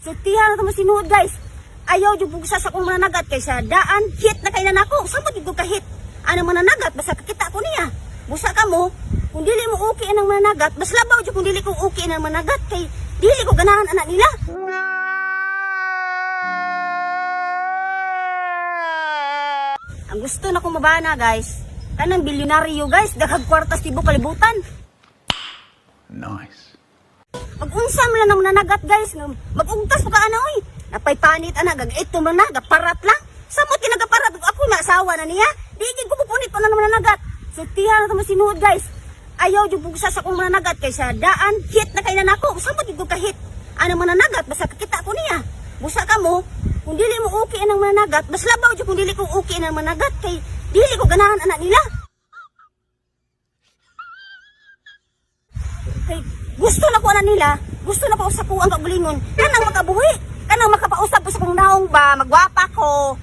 Sultihan na ito masinuod guys. Ayaw yung bugsa sa kong mananagat kay sa daan, hit na kailan ako. Samot yung kahit. Ano mananagat, basta kakita ko niya. Busa ka mo, kung dili mo okay ang mananagat, mas labaw yung kung dili ko okay ang managat kay dili ko ganahan anak nila. Ang gusto na kong mabana guys, kanang bilyonaryo guys, daghag kwartas tibo kalibutan. Nice. Mag-unsam lang naman nanagat guys. nga Mag-ungkas mo ka ana oy. Napay panit ana gag ito man na gaparat lang. Samot ginagaparat ako na asawa na niya. Di gid ko pupunit pa na naman nanagat. So tiyan na to masinuod guys. Ayaw yung bugsa sa kong mananagat kay sa daan hit na kailan ako. Samot gid ko kahit. Ano mananagat basta kakita ko niya. Busa ka mo. Kung dili mo okay ang mananagat, mas labaw jud kung dili ko okay ang managat kay dili ko ganahan anak nila. Kay gusto na ko na nila, gusto na pa sa ko ang kabulingon. Kanang makabuhi, kanang makapausap ko sa kong naong ba, magwapa ko.